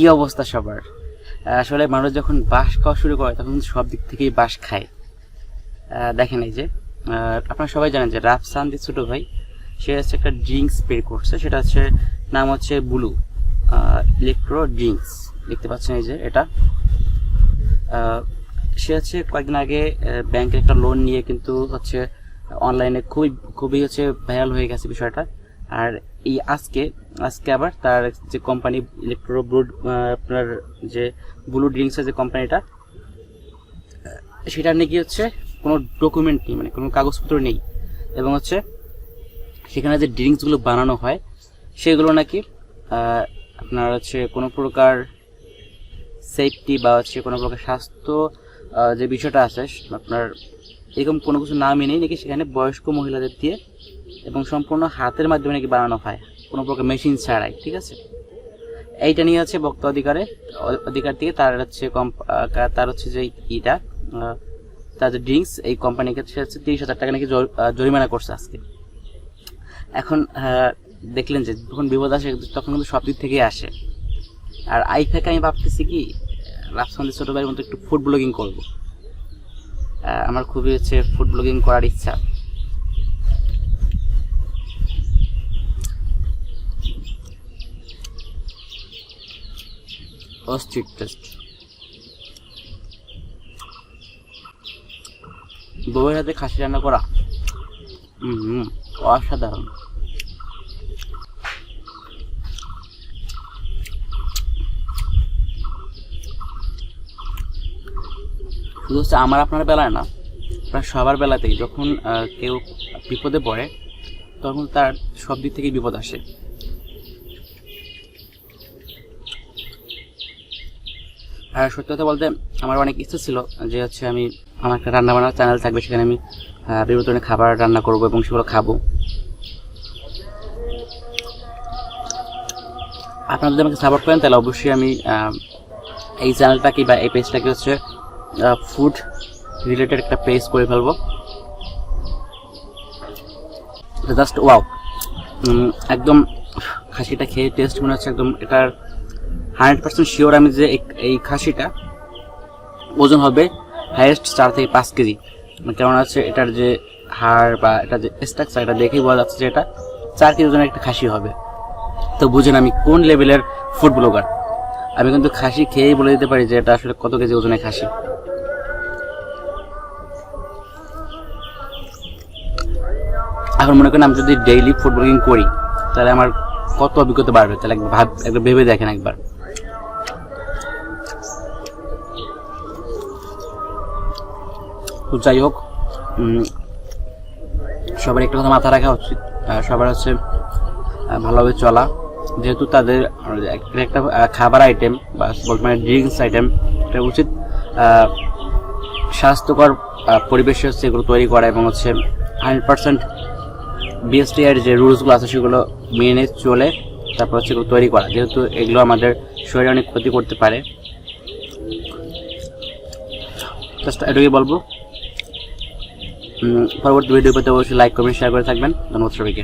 কি অবস্থা সবার? আসলে মানুষ যখন বাঁশ খাওয়া শুরু করে, তখন সব দিক থেকেই বাঁশ খায়। দেখেন এই যে আপনারা সবাই জানেন যে রাফসান যে ছোটো ভাই, সে হচ্ছে একটা ড্রিঙ্কস বের করছে। সেটা হচ্ছে, নাম হচ্ছে ব্লু। ইলেকট্রো ড্রিঙ্কস দেখতে পাচ্ছেন এই যে এটা। সে হচ্ছে কয়েকদিন আগে ব্যাংকের একটা লোন নিয়ে কিন্তু হচ্ছে অনলাইনে খুবই খুবই হচ্ছে ভাইরাল হয়ে গেছে বিষয়টা। আর এই আজকে আজকে আবার তার যে কোম্পানি ইলেকট্রো ব্লু আপনার যে ব্লু ড্রিঙ্কসের যে কোম্পানিটা সেটা নাকি হচ্ছে, কোনো ডকুমেন্ট নেই মানে কোনো কাগজপত্র নেই। এবং হচ্ছে, সেখানে যে ড্রিঙ্কসগুলো বানানো হয়, সেগুলো নাকি আপনার হচ্ছে কোনো প্রকার সেফটি বা হচ্ছে কোনো প্রকার স্বাস্থ্য যে বিষয়টা আছে, আপনার এরকম কোনো কিছু না মেনেই নাকি সেখানে বয়স্ক মহিলাদের দিয়ে এবং সম্পূর্ণ হাতের মাধ্যমে নাকি বানানো হয়। কোনো প্রকার মেশিন ছাড়াই, ঠিক আছে? এইটা নিয়ে হচ্ছে ভক্ত অধিকারে, অধিকার থেকে তার হচ্ছে তার হচ্ছে যে ইটা তার যে ড্রিঙ্কস এই কোম্পানিকে সে হচ্ছে তিরিশ হাজার টাকা নাকি জর- জরিমানা করছে আজকে। এখন দেখলেন যে যখন বিপদ আসে, তখন কিন্তু সব দিক থেকেই আসে। আর আই থেকে আমি ভাবতেছি কি রাফসান্দি ছোট ভাইয়ের মতো একটু ফুড ব্লগিং করব। আমার খুবই হচ্ছে ফুড ব্লগিং করার ইচ্ছা। অস্থির টেস্ট বউয়ের হাতে খাসি রান্না করা। হুম অসাধারণ। শুধু হচ্ছে আমার আপনার বেলায় না, প্রায় সবার বেলাতেই যখন কেউ বিপদে পড়ে, তখন তার সব দিক থেকেই বিপদ আসে। আর সত্যি কথা বলতে আমার অনেক ইচ্ছা ছিল যে হচ্ছে আমি আমার একটা রান্না বান্নার চ্যানেল থাকবে, সেখানে আমি বিভিন্ন ধরনের খাবার রান্না করব এবং সেগুলো খাব। আপনারা যদি আমাকে সাপোর্ট করেন, তাহলে অবশ্যই আমি এই চ্যানেলটাকে বা এই পেজটাকে হচ্ছে ফুড রিলেটেড একটা পেজ করে ফেলব। জাস্ট ওয়াও একদম খাসিটা খেয়ে টেস্ট মনে হচ্ছে একদম এটার হান্ড্রেড পার্সেন্ট শিওর আমি যে এই- খাসিটা ওজন হবে হাইয়েস্ট চার থেকে পাঁচ কেজি। কেমন আছে, এটার যে হাড় বা এটা যে স্ট্রাকচার এটা দেখেই বোঝা যাচ্ছে যে এটা চার কেজি ওজনের একটা খাসি হবে। তো বুঝেন আমি কোন লেভেলের ফুড ব্লগার আমি কিন্তু খাসি খেয়েই বলে দিতে পারি যে এটা আসলে কত কেজি ওজনের খাসি। এখন মনে করেন আমি যদি ডেইলি ফুড ব্লগিং করি, তাহলে আমার কত অভিজ্ঞতা বাড়বে? তাহলে একবার ভাব একবার ভেবে দেখেন একবার। তো যাই হোক সবার একটা কথা মাথা রাখা উচিত সবার হচ্ছে ভালোভাবে চলা। যেহেতু তাদের একটা- খাবার আইটেম বা বলতে মানে ড্রিঙ্কস আইটেম এটা উচিত স্বাস্থ্যকর পরিবেশে হচ্ছে এগুলো তৈরি করা এবং হচ্ছে হান্ড্রেড পার্সেন্ট বিএসটি এর যে রুলসগুলো আছে সেগুলো মেনে চলে তারপর হচ্ছে এগুলো তৈরি করা। যেহেতু এগুলো আমাদের শরীরে অনেক ক্ষতি করতে পারে। এটুকুই বলব। পরবর্তী ভিডিও পেতে অবশ্যই লাইক করবেন শেয়ার করে থাকবেন। ধন্যবাদ সবাইকে।